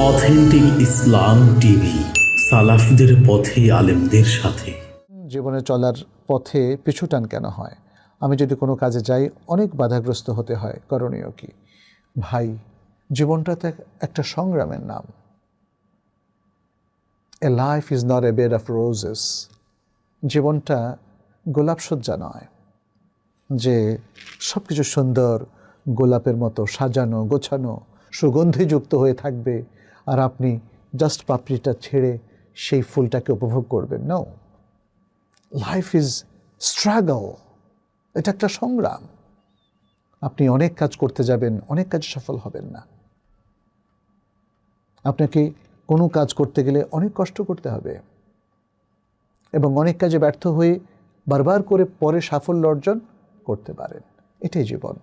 Authentic ইসলাম TV, সালাফদের পথে, আলেমদের সাথে। জীবনে চলার পথে পিছুটান কেন হয়? আমি যদি কোনো কাজে যাই, অনেক বাধাগ্রস্ত হতে হয়, করণীয় কি? ভাই, জীবনটা তো একটা সংগ্রামের নাম। A life is not a bed of roses জীবনটা গোলাপসজ্জা নয়। যে সব কিছু সুন্দর, গোলাপের মতো সাজানো, গোছানো, সুগন্ধিযুক্ত হয়ে থাকবে আর আপনি জাস্ট পাপড়িটা ছেড়ে সেই ফুলটাকে উপভোগ করবেন। নাও লাইফ ইজ স্ট্রাগল এটা একটা সংগ্রাম। আপনি অনেক কাজ করতে যাবেন, অনেক কাজে সফল হবেন না। আপনাকে কোনো কাজ করতে গেলে অনেক কষ্ট করতে হবে। এবং অনেক কাজে ব্যর্থ হয়ে বারবার করে পরে সাফল্য অর্জন করতে পারেন। এটাই জীবন।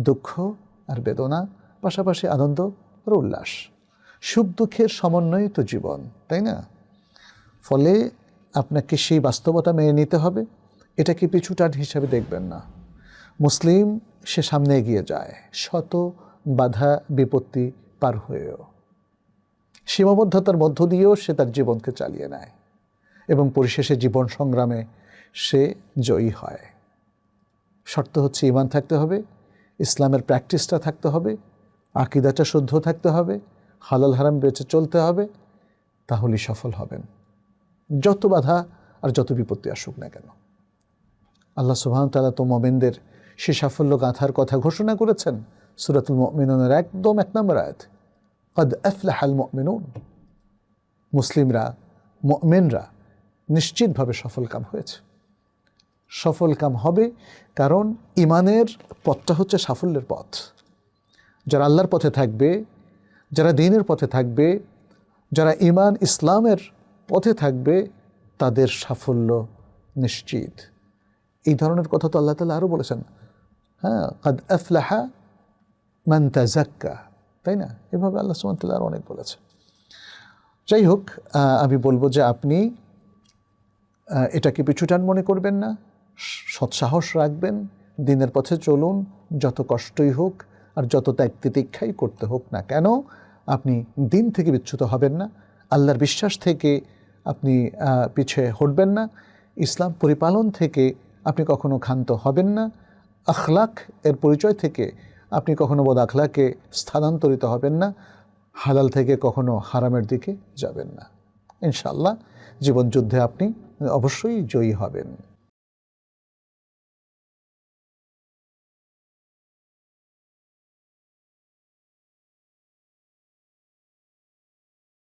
দুঃখ আর বেদনা, পাশাপাশি আনন্দ আর উল্লাস। সুখ দুঃখের সমন্বয় তো জীবন, তাই না? ফলে আপনাকে সেই বাস্তবতা মেনে নিতে হবে। এটাকে পিছুটান হিসাবে দেখবেন না। মুসলিম সে সামনে এগিয়ে যায়, শত বাধা বিপত্তি পার হয়েও। সীমাবদ্ধতার মধ্য দিয়েও সে তার জীবনকে চালিয়ে নেয় এবং পরিশেষে জীবন সংগ্রামে সে জয়ী হয়। শর্ত হচ্ছে ইমান থাকতে হবে, ইসলামের প্র্যাকটিসটা থাকতে হবে, আকিদাটা শুদ্ধ থাকতে হবে হালাল হারাম বেঁচে চলতে হবে, তাহলেই সফল হবেন। যত বাধা আর যত বিপত্তি আসুক না কেন। আল্লাহ সুবহান তালা তো মোমেনদের সে সাফল্য গাঁথার কথা ঘোষণা করেছেন সুরাতুল মুমিনুনের একদম এক নম্বর আয়াত। কদ আফলাহাল মুমিনুন। মুসলিমরা, মুমিনরা নিশ্চিতভাবে সফল কাম হয়েছে। সফল কাম হবে কারণ ইমানের পথটা হচ্ছে সাফল্যের পথ। যারা আল্লাহর পথে থাকবে যারা দিনের পথে থাকবে, যারা ইমান ইসলামের পথে থাকবে, তাদের সাফল্য নিশ্চিত। এই ধরনের কথা তো আল্লাহ তালা আরও বলেছেন। হ্যাঁ কাদ আফলাহা মান তাজাক্কা তাই না? এভাবে আল্লাহ সুমতাল্লাহ আরও অনেক বলেছেন যাই হোক আমি বলব যে আপনি এটাকে পিছুটান মনে করবেন না সৎসাহস রাখবেন, দিনের পথে চলুন, যত কষ্টই হোক আর যত ত্যাগ তিতিক্ষাই করতে হোক না কেন আপনি দিন থেকে বিচ্যুত হবেন না। আল্লাহর বিশ্বাস থেকে আপনি আহ, পিছে হটবেন না। ইসলাম পরিপালন থেকে আপনি কখনো ক্ষান্ত হবেন না। আখলাক এর পরিচয় থেকে আপনি কখনো বোধ আখলাকে স্থানান্তরিত হবেন না। হালাল থেকে কখনো হারামের দিকে যাবেন না। ইনশাল্লাহ জীবনযুদ্ধে আপনি অবশ্যই জয়ী হবেন।